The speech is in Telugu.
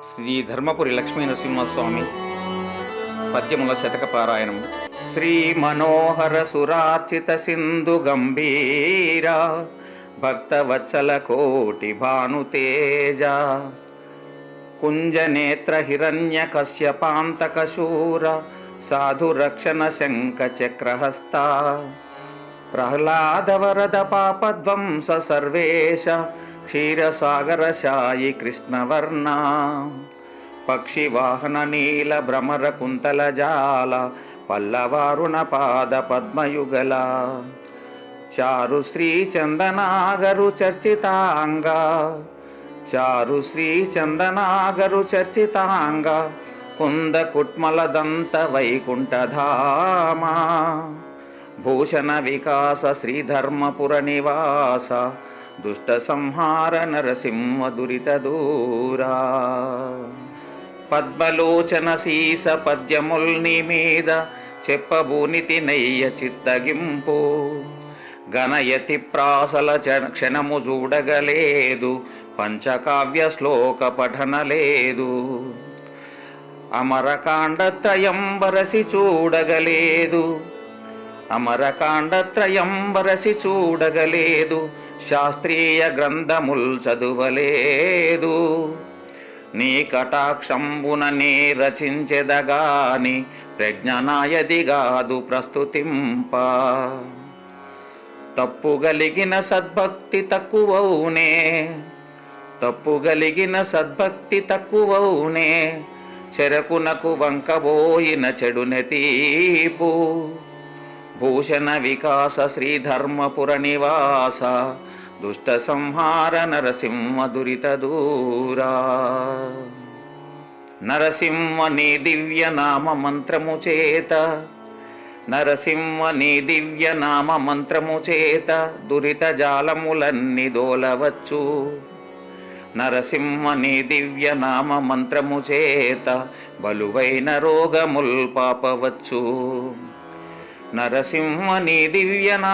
శ్రీ ధర్మపురి లక్ష్మీ నరసింహస్వామి పద్యముల శతక పారాయణము శ్రీ మనోహర సురార్చిత సింధు గంభీర భక్తవత్సల కోటి భానుతేజ కుంజనేత్ర హిరణ్య కశ్యపాంతక శూర సాధు రక్షణ శంఖ చక్రహస్త ప్రహ్లాద వరద పాపధ్వంస సర్వేశ క్షీరసాగర శాయి కృష్ణవర్ణ పక్షివాహన నీల భ్రమర కుంతల జాల పల్లవారుణ పాద పద్మయుగల చారు శ్రీ చందనాగరు చర్చితాంగ చారు శ్రీ చందనాగరు చర్చితాంగ కుంద కుట్మలదంత వైకుంఠధామ భూషణ వికాస శ్రీధర్మపుర నివాస దుష్ట సంహార నరసింహ దురిత దూరా పద్మలోచన సీస పద్యముల్ని మీద చెప్పబూనితి నయ్య చిత్తగింపు గణయతి ప్రాసల క్షణము చూడగలేదు పంచకావ్య శ్లోక పఠన లేదు అమరకాండత్రయంబరసి చూడగలేదు అమరకాండత్రయంబరసి చూడగలేదు శాస్త్రీయ గ్రంథముల్ చదువలేదు నీ కటాక్షంబున నీ రచించెదగాని ప్రజ్ఞనాయదిగాదు ప్రస్తుతింప. తప్పుగలిగిన సద్భక్తి తక్కువవునే తప్పుగలిగిన సద్భక్తి తక్కువవునే చెరకునకు వంకబోయిన చెడునె తీపు భూషణ వికాస శ్రీధర్మపుర నివాస దుష్ట సంహార నరసింహ దురిత దూరా నరసింహ నీ దివ్య నామ మంత్రము చేత నరసింహ నీ దివ్య నామ మంత్రము చేత దురిత జాలములన్నీ దోలవచ్చు నరసింహ నీ దివ్య నామ మంత్రము చేత బలువైన రోగముల్ పాపవచ్చు నరసింహ నీ నా